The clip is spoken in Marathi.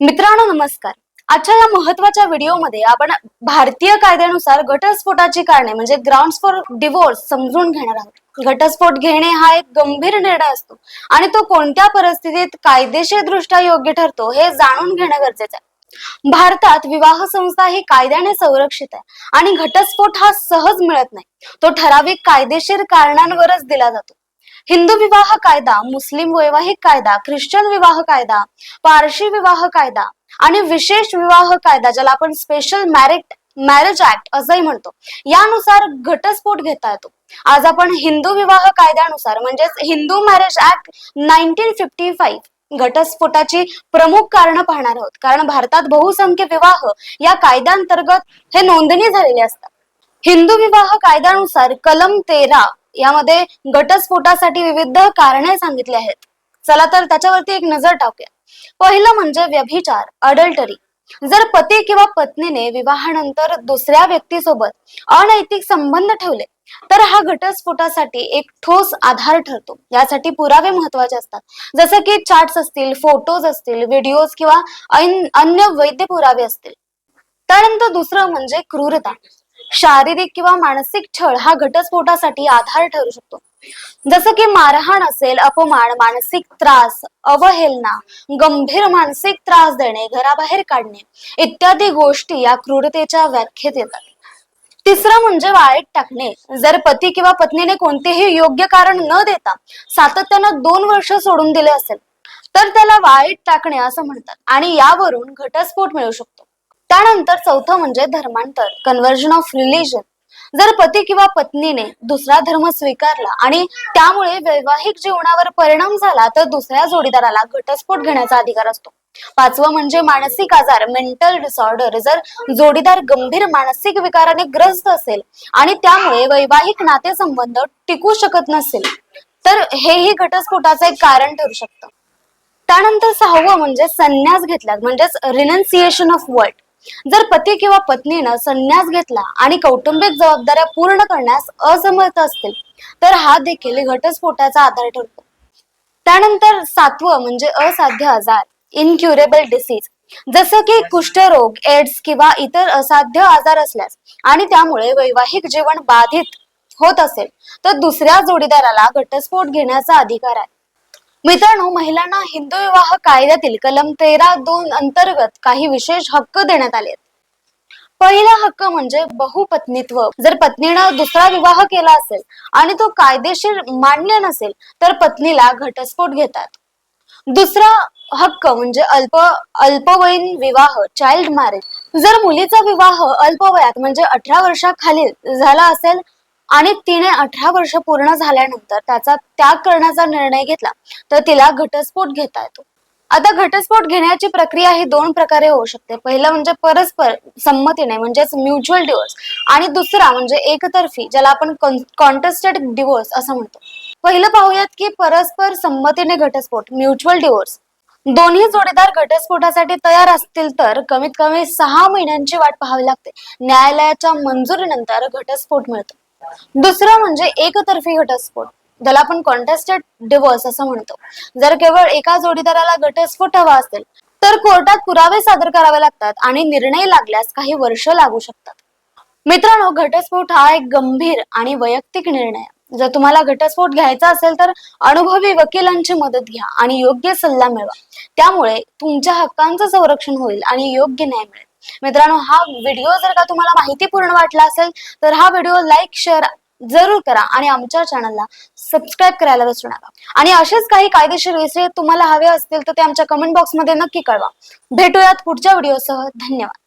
मित्रांनो नमस्कार. आजच्या या महत्त्वाच्या व्हिडिओमध्ये आपण भारतीय कायद्यानुसार घटस्फोटाची कारणे म्हणजे ग्राउंड फॉर डिवोर्स समजून घेणार आहोत. घटस्फोट घेणे हा एक गंभीर निर्णय असतो आणि तो कोणत्या परिस्थितीत कायदेशीर दृष्ट्या योग्य ठरतो हे जाणून घेणं गरजेचं आहे. भारतात विवाह संस्था ही कायद्याने संरक्षित आहे आणि घटस्फोट हा सहज मिळत नाही. तो ठराविक कायदेशीर कारणांवरच दिला जातो. हिंदू विवाह कायदा मुस्लिम वैवाहिक कायदा ख्रिश्चन विवाह कायदा पारशी विवाह कायदा आणि विशेष विवाह कायदा ज्याला आपण स्पेशल मॅरिट मॅरेज ऍक्ट असंही म्हणतो. यानुसार घटस्फोट घेता येतो. आज आपण हिंदू विवाह कायद्यानुसार म्हणजेच Hindu marriage act nineteen fifty five घटस्फोटाची प्रमुख कारण पाहणार आहोत. कारण भारतात बहुसंख्य विवाह या कायद्यांतर्गत हे नोंदणी झालेले असतात. हिंदू विवाह कायद्यानुसार कलम तेरा यामध्ये घटस्फोटासाठी विविध कारणे सांगितली आहेत. चला तर त्याच्यावरती एक नजर टाकूया. पहिलं म्हणजे व्यभिचार अडल्टरी. जर पती किंवा पत्नीने विवाहानंतर दुसऱ्या व्यक्तीसोबत अनैतिक संबंध ठेवले तर हा घटस्फोटासाठी एक ठोस आधार ठरतो. यासाठी पुरावे महत्त्वाचे असतात. जसं की चार्ट्स असतील फोटोज असतील व्हिडिओज किंवा अन्य वैद्य पुरावे असतील. त्यानंतर दुसरं म्हणजे क्रूरता. शारीरिक किंवा मानसिक छळ हा घटस्फोटासाठी आधार ठरू शकतो. जसं की मारहाण असेल अपमान मानसिक त्रास अवहेलना गंभीर मानसिक त्रास देणे घराबाहेर काढणे इत्यादी गोष्टी या क्रूरतेच्या व्याख्येत येतात. तिसरं म्हणजे वाळीत टाकणे. जर पती किंवा पत्नीने कोणतेही योग्य कारण न देता सातत्यानं दोन वर्ष सोडून दिले असेल तर त्याला वाळीत टाकणे असं म्हणतात आणि यावरून घटस्फोट मिळू शकतो. त्यानंतर चौथं म्हणजे धर्मांतर कन्व्हर्जन ऑफ रिलिजन जर पती किंवा पत्नीने दुसरा धर्म स्वीकारला आणि त्यामुळे वैवाहिक जीवनावर परिणाम झाला तर दुसऱ्या जोडीदाराला घटस्फोट घेण्याचा अधिकार असतो. पाचवं म्हणजे मानसिक आजार मेंटल डिसऑर्डर जर जोडीदार गंभीर मानसिक विकाराने ग्रस्त असेल आणि त्यामुळे वैवाहिक नातेसंबंध टिकू शकत नसेल तर हेही घटस्फोटाचं एक कारण ठरू शकतं. त्यानंतर सहावं म्हणजे संन्यास घेतला म्हणजेच रिनन्सिएशन ऑफ वर्ड जर पती किंवा पत्नीनं संन्यास घेतला आणि कौटुंबिक जबाबदाऱ्या पूर्ण करण्यास असमर्थ असतील तर हा देखील घटस्फोटाचा आधार ठरतो. त्यानंतर सातवं म्हणजे असाध्य आजार इनक्युरेबल डिसीज जसं की कुष्ठरोग एड्स किंवा इतर असाध्य आजार असल्यास आणि त्यामुळे वैवाहिक जीवन बाधित होत असेल तर दुसऱ्या जोडीदाराला घटस्फोट घेण्याचा अधिकार आहे. मित्रांनो महिलांना हिंदू विवाह कायद्यातील कलम तेरा दोन अंतर्गत काही विशेष हक्क देण्यात आले पहिला हक्क म्हणजे बहुपत्नीत्व. जर पत्नीनं दुसरा विवाह केला असेल आणि तो कायदेशीर मान्य नसेल तर पत्नीला घटस्फोट घेतात. दुसरा हक्क म्हणजे अल्प अल्पवयीन विवाह चाइल्ड मॅरेज जर मुलीचा विवाह अल्पवयात म्हणजे अठरा वर्षाखालील झाला असेल आणि तिने अठरा वर्ष पूर्ण झाल्यानंतर त्याचा त्याग करण्याचा निर्णय घेतला तर तिला घटस्फोट घेता येतो. आता घटस्फोट घेण्याची प्रक्रिया ही दोन प्रकारे होऊ शकते. पहिलं म्हणजे परस्पर संमतीने म्हणजेच म्युच्युअल डिवोर्स आणि दुसरा म्हणजे एकतर्फी ज्याला आपण कॉन्टेस्टेड डिवोर्स असं म्हणतो. पहिलं पाहूयात की परस्पर संमतीने घटस्फोट म्युच्युअल डिवोर्स दोन्ही जोडीदार घटस्फोटासाठी तयार असतील तर कमीत कमी सहा महिन्यांची वाट पाहावी लागते. न्यायालयाच्या मंजुरीनंतर घटस्फोट मिळतो. दुसरं म्हणजे एकतर्फी घटस्फोट. ज्याला आपण कॉन्टेस्टेड डिवोर्स असं म्हणतो. जर केवळ एका जोडीदाराला घटस्फोट हवा असेल तर कोर्टात पुरावे सादर करावे लागतात आणि निर्णय लागल्यास काही वर्ष लागू शकतात. मित्रांनो घटस्फोट हा एक गंभीर आणि वैयक्तिक निर्णय जर तुम्हाला घटस्फोट घ्यायचा असेल तर अनुभवी वकिलांची मदत घ्या आणि योग्य सल्ला मिळवा. त्यामुळे तुमच्या हक्कांचं संरक्षण होईल आणि योग्य न्याय मिळेल. मित्रांनो हा व्हिडिओ जर का तुम्हाला माहितीपूर्ण वाटला असेल तर हा व्हिडिओ लाईक शेअर जरूर करा आणि आमच्या चॅनलला सबस्क्राईब करायला विसरू नका. आणि असेच काही कायदेशीर विषय तुम्हाला हवे असतील तर ते आमच्या कमेंट बॉक्समध्ये नक्की कळवा. भेटूयात पुढच्या व्हिडिओसह. धन्यवाद.